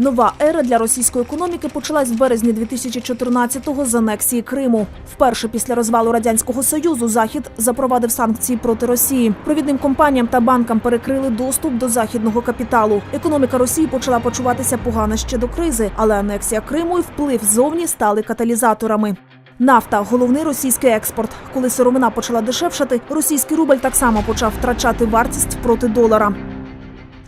Нова ера для російської економіки почалась в березні 2014-го з анексії Криму. Вперше після розвалу радянського союзу захід запровадив санкції проти Росії. Провідним компаніям та банкам перекрили доступ до західного капіталу. Економіка Росії почала почуватися погано ще до кризи, але анексія Криму і вплив ззовні стали каталізаторами. Нафта головний російський експорт. Коли сировина почала дешевшати, російський рубль так само почав втрачати вартість проти долара.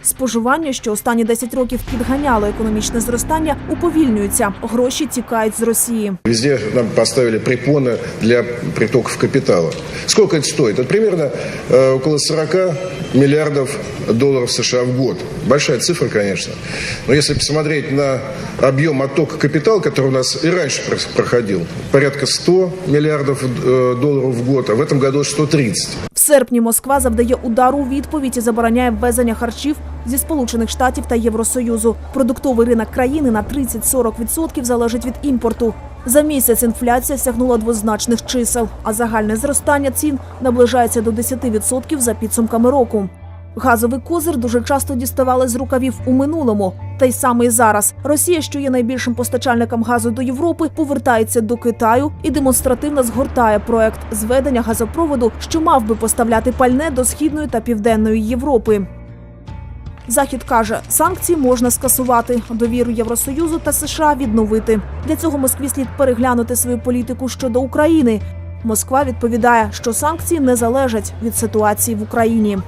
Споживання, що останні 10 років підганяло економічне зростання, уповільнюється. Гроші тікають з Росії. Везде нам поставили препоны для притоков капитала. Сколько это стоит? Это примерно э, около 40 миллиардов долларов США в год. Большая цифра, конечно. Но если посмотреть на объем оттока капитала, который у нас и раньше прос- проходил, порядка 100 миллиардов э, долларов в год, а в этом году 130. В серпні Москва завдає удару у відповідь і забороняє ввезення харчів зі Сполучених Штатів та Євросоюзу. Продуктовий ринок країни на 30-40% залежить від імпорту. За місяць інфляція сягнула двозначних чисел, а загальне зростання цін наближається до 10% за підсумками року. Газовий козир дуже часто діставали з рукавів у минулому. Та й саме і зараз Росія, що є найбільшим постачальником газу до Європи, повертається до Китаю і демонстративно згортає проект зведення газопроводу, що мав би поставляти пальне до східної та південної Європи. Захід каже, санкції можна скасувати, довіру Євросоюзу та США відновити. Для цього Москві слід переглянути свою політику щодо України. Москва відповідає, що санкції не залежать від ситуації в Україні.